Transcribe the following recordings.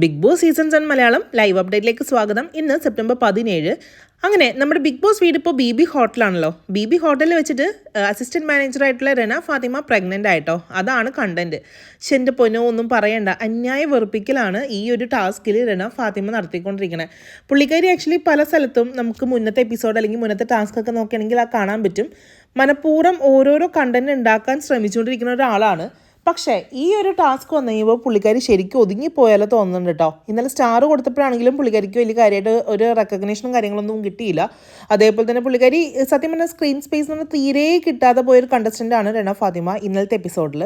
Big boss season and Malayalam live അപ്ഡേറ്റിലേക്ക് സ്വാഗതം. ഇന്ന് September പതിനേഴ്. അങ്ങനെ നമ്മുടെ ബിഗ് ബോസ് വീട് ഇപ്പോൾ ബി ബി ഹോട്ടലാണല്ലോ ബി ബി ഹോട്ടലിൽ വെച്ചിട്ട് അസിസ്റ്റന്റ് മാനേജറായിട്ടുള്ള റെന ഫാത്തിമ പ്രഗ്നന്റ് ആയിട്ടോ? അതാണ് കണ്ടന്റ് പക്ഷെ എന്റെ പൊന്നോ ഒന്നും പറയണ്ട. അന്യായ വെറുപ്പിക്കലാണ് ഈ ഒരു ടാസ്കിൽ റെന ഫാത്തിമ നടത്തിക്കൊണ്ടിരിക്കുന്നത് പുള്ളിക്കാരി ആക്ച്വലി പല സ്ഥലത്തും നമുക്ക് മുന്നത്തെ എപ്പിസോഡ് അല്ലെങ്കിൽ മുന്നത്തെ ടാസ്ക് ഒക്കെ നോക്കുകയാണെങ്കിൽ ആ കാണാൻ പറ്റും. മനഃപൂർവം ഓരോരോ കണ്ടന്റ് ഉണ്ടാക്കാൻ ശ്രമിച്ചുകൊണ്ടിരിക്കുന്ന ഒരാളാണ്. പക്ഷേ ഈ ഒരു ടാസ്ക് വന്നു കഴിയുമ്പോൾ പുള്ളിക്കാരി ശരിക്കും ഒതുങ്ങിപ്പോയാലോ തോന്നുന്നുണ്ട് കേട്ടോ. ഇന്നലെ സ്റ്റാർ കൊടുത്തപ്പോഴാണെങ്കിലും പുള്ളിക്കാരിക്ക് വലിയ കാര്യമായിട്ട് ഒരു റെക്കഗ്നേഷനും കാര്യങ്ങളൊന്നും കിട്ടിയില്ല. അതേപോലെ തന്നെ പുള്ളിക്കാരി സത്യം പറഞ്ഞാൽ സ്ക്രീൻ സ്പേസ് നിന്ന് തീരെ കിട്ടാതെ പോയൊരു കണ്ടസ്റ്റന്റ് ആണ് രണ ഫാത്തിമ ഇന്നലത്തെ എപ്പിസോഡിൽ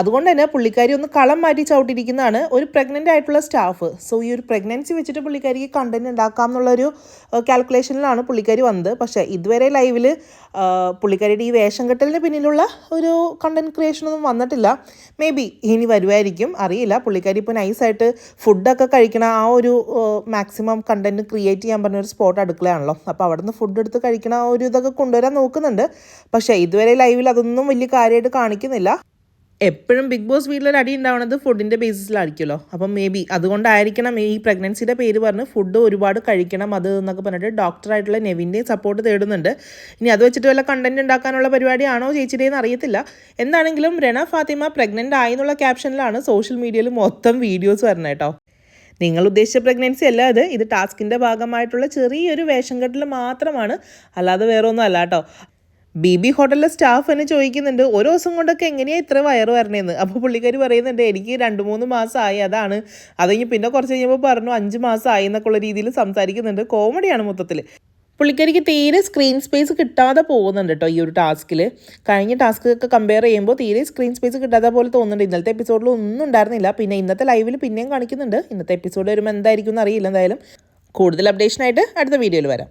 അതുകൊണ്ട് തന്നെ പുള്ളിക്കാരി ഒന്ന് കളം മാറ്റി ചവിട്ടിയിരിക്കുന്നതാണ് ഒരു പ്രഗ്നന്റ് ആയിട്ടുള്ള സ്റ്റാഫ് സോ ഈ ഒരു പ്രഗ്നൻസി വെച്ചിട്ട് പുള്ളിക്കാരിക്ക് കണ്ടന്റ് ഉണ്ടാക്കാം എന്നുള്ളൊരു കാൽക്കുലേഷനിലാണ് പുള്ളിക്കാരി വന്നത്. പക്ഷേ ഇതുവരെ ലൈവിൽ പുള്ളിക്കാരിയുടെ ഈ വേഷം കെട്ടലിന് പിന്നിലുള്ള ഒരു കണ്ടന്റ് ക്രിയേഷനൊന്നും വന്നിട്ടില്ല. മേ ബി ഇനി വരുമായിരിക്കും അറിയില്ല. പുള്ളിക്കാരി ഇപ്പോൾ നൈസായിട്ട് ഫുഡൊക്കെ കഴിക്കണ ആ ഒരു മാക്സിമം കണ്ടന്റ് ക്രിയേറ്റ് ചെയ്യാൻ പറഞ്ഞ ഒരു സ്പോട്ട് അടുക്കളയാണല്ലോ. അപ്പോൾ അവിടെ നിന്ന് ഫുഡ് എടുത്ത് കഴിക്കണ ആ ഒരു ഇതൊക്കെ കൊണ്ടുവരാൻ നോക്കുന്നുണ്ട്. പക്ഷേ ഇതുവരെ ലൈവിൽ അതൊന്നും വലിയ കാര്യമായിട്ട് കാണിക്കുന്നില്ല. എപ്പോഴും ബിഗ് ബോസ് വീട്ടിലൊരു അടി ഉണ്ടാവുന്നത് ഫുഡിന്റെ ബേസിസിലായിരിക്കുമല്ലോ അപ്പം മേ ബി അതുകൊണ്ടായിരിക്കണം ഈ പ്രഗ്നൻസിയുടെ പേര് പറഞ്ഞ് ഫുഡ് ഒരുപാട് കഴിക്കണം അത് എന്നൊക്കെ പറഞ്ഞിട്ട് ഡോക്ടറായിട്ടുള്ള നെവിന്റെയും സപ്പോർട്ട് തേടുന്നുണ്ട്. ഇനി അത് വെച്ചിട്ട് വല്ല കണ്ടന്റ് ഉണ്ടാക്കാനുള്ള പരിപാടിയാണോ ചേച്ചിയുടെയെന്ന് അറിയത്തില്ല. എന്താണെങ്കിലും രണ ഫാത്തിമ പ്രഗ്നന്റ് ആയെന്നുള്ള ക്യാപ്ഷനിലാണ് സോഷ്യൽ മീഡിയയിൽ മൊത്തം വീഡിയോസ് വരുന്നത് കേട്ടോ നിങ്ങൾ ഉദ്ദേശിച്ച പ്രഗ്നൻസി അല്ല അത്. ഇത് ടാസ്കിന്റെ ഭാഗമായിട്ടുള്ള ചെറിയൊരു വേഷം കെട്ടിൽ മാത്രമാണ്. അല്ലാതെ വേറെ ഒന്നും അല്ല കേട്ടോ ബി ബി ഹോട്ടലിലെ സ്റ്റാഫ് എന്നെ ചോദിക്കുന്നുണ്ട് ഒരു ദിവസം കൊണ്ടൊക്കെ എങ്ങനെയാണ് ഇത്ര വയറ് വരണേന്ന്? അപ്പോൾ പുള്ളിക്കാർ പറയുന്നുണ്ട് എനിക്ക് രണ്ട് മൂന്ന് മാസമായി അതാണ്. അത് കഴിഞ്ഞ് പിന്നെ കുറച്ച് കഴിഞ്ഞപ്പോൾ പറഞ്ഞു അഞ്ച് മാസമായി എന്നൊക്കെ ഉള്ള രീതിയിൽ സംസാരിക്കുന്നുണ്ട്. കോമഡിയാണ് മൊത്തത്തിൽ പുള്ളിക്കാരിക്ക് തീരെ സ്ക്രീൻ സ്പേസ് കിട്ടാതെ പോകുന്നുണ്ട് കേട്ടോ ഈ ഒരു ടാസ്കിൽ കഴിഞ്ഞ ടാസ്ക് ഒക്കെ കമ്പയർ ചെയ്യുമ്പോൾ തീരെ സ്ക്രീൻ സ്പേസ് കിട്ടാതെ പോലെ തോന്നുന്നുണ്ട്. ഇന്നത്തെ എപ്പിസോഡിൽ ഒന്നും ഉണ്ടായിരുന്നില്ല. പിന്നെ ഇന്നത്തെ ലൈവിൽ പിന്നെയും കാണിക്കുന്നുണ്ട്. ഇന്നത്തെ എപ്പിസോഡ് വരുമ്പോൾ എന്തായിരിക്കും എന്ന് അറിയില്ല എന്തായാലും. കൂടുതൽ അപ്ഡേഷനായിട്ട് അടുത്ത വീഡിയോയിൽ വരാം.